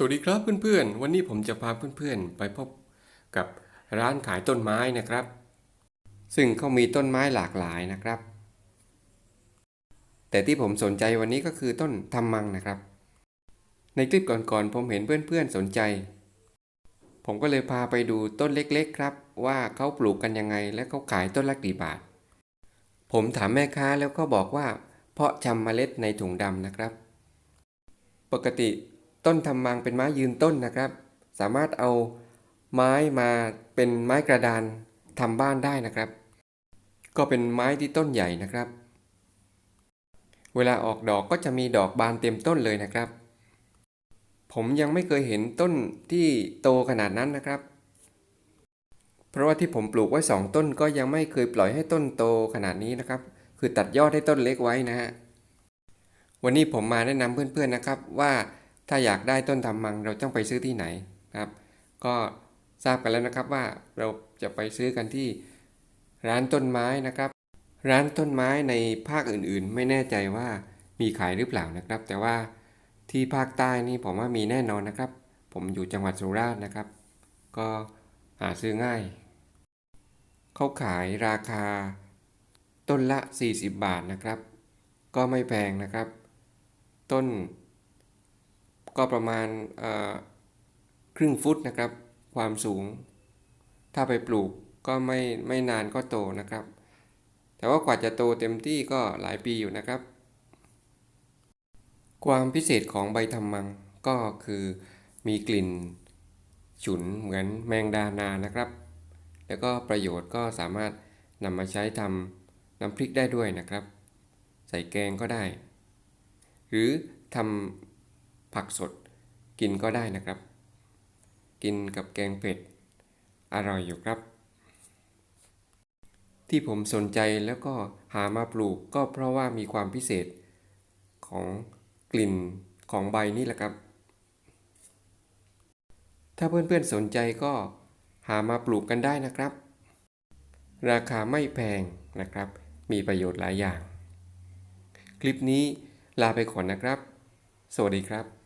สวัสดีครับเพื่อนๆ วันนี้ผมจะพาเพื่อนๆ ไปพบกับร้านขายต้นไม้นะครับ ซึ่งเขามีต้นไม้หลากหลายนะครับ แต่ที่ผมสนใจวันนี้ก็คือต้นทำมังนะครับ ในคลิปก่อนๆ ผมเห็นเพื่อนๆ สนใจ ผมก็เลยพาไปดูต้นเล็กๆ ครับ ว่าเขาปลูกกันยังไงและเขาขายต้นละกี่บาท ผมถามแม่ค้าแล้วก็บอกว่า เพาะชำเมล็ดในถุงดำนะครับ ปกติ ต้นทำมังเป็นไม้ยืนต้นนะครับ สามารถเอาไม้มาเป็นไม้กระดานทำบ้านได้นะครับ ก็เป็นไม้ที่ต้นใหญ่นะครับ เวลาออกดอกก็จะมีดอกบานเต็มต้นเลยนะครับ ผมยังไม่เคยเห็นต้นที่โตขนาดนั้นนะครับ เพราะว่าที่ผมปลูกไว้สองต้นก็ยังไม่เคยปล่อยให้ต้นโตขนาดนี้นะครับ คือตัดยอดให้ต้นเล็กไว้นะฮะวันนี้ผมมาแนะนำเพื่อนๆนะครับว่า ถ้าอยากได้ต้นทำมังเราต้องไปซื้อที่ไหนครับ ก็ทราบกันแล้วนะครับว่าเราจะไปซื้อกันที่ร้านต้นไม้นะครับ ร้านต้นไม้ในภาคอื่นๆ ไม่แน่ใจว่ามีขายหรือเปล่านะครับ แต่ว่าที่ภาคใต้นี่ผมว่ามีแน่นอนนะครับ ผมอยู่จังหวัดสุราษฎร์นะครับ ก็หาซื้อง่าย เขาขายราคาต้นละ 40 บาทนะครับ ก็ไม่แพงนะครับ ต้น ก็ประมาณครึ่งฟุตนะครับ ความสูง ถ้าไปปลูกก็ไม่ไม่นานก็โตนะครับ แต่ว่ากว่าจะโตเต็มที่ก็หลายปีอยู่นะครับ ความพิเศษของใบทำมังก็คือมีกลิ่นฉุนเหมือนแมงดานานะครับ แล้วก็ประโยชน์ก็สามารถนำมาใช้ทำน้ำพริกได้ด้วยนะครับ ใส่แกงก็ได้ หรือทำ ผักสดกินก็ได้นะครับ กินกับแกงเผ็ด อร่อยอยู่ครับ ที่ผมสนใจแล้วก็หามาปลูกก็เพราะว่ามีความพิเศษของกลิ่นของใบนี่แหละครับ ถ้าเพื่อนๆสนใจก็หามาปลูกกันได้นะครับ ราคาไม่แพงนะครับ มีประโยชน์หลายอย่าง คลิปนี้ลาไปก่อนนะครับ สวัสดีครับ